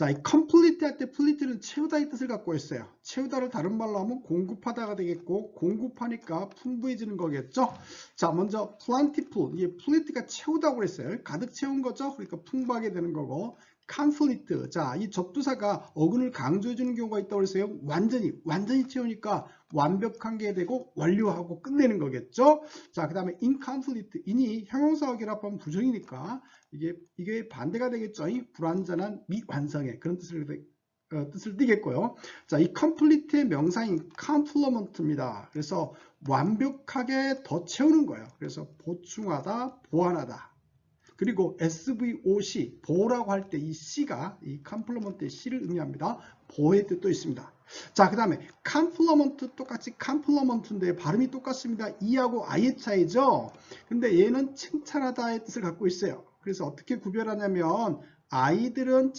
자, 이 complete 할때 complete는 채우다의 뜻을 갖고 있어요. 채우다를 다른 말로 하면 공급하다가 되겠고 공급하니까 풍부해지는 거겠죠. 자, 먼저 plentiful. 이게 plenty가 채우다고 그랬어요. 가득 채운 거죠. 그러니까 풍부하게 되는 거고 conflict. 자, 이 접두사가 어근을 강조해 주는 경우가 있다고 그랬어요. 완전히 완전히 채우니까 완벽한 게 되고 완료하고 끝내는 거겠죠. 자, 그 다음에 incomplete. 인이 형용사와 결합하면 부정이니까 이게 이게 반대가 되겠죠. 이 불완전한 미완성의 그런 뜻을 어, 뜻을 띠겠고요. 자, 이 complete의 명사인 complement입니다. 그래서 완벽하게 더 채우는 거예요. 그래서 보충하다, 보완하다. 그리고 SVOC, 보라고 할 때 이 C가 이 컴플러먼트의 C를 의미합니다. 보의 뜻도 있습니다. 자, 그 다음에 컴플러먼트 똑같이 컴플러먼트인데 발음이 똑같습니다. E하고 I의 차이죠. 근데 얘는 칭찬하다의 뜻을 갖고 있어요. 그래서 어떻게 구별하냐면 아이들은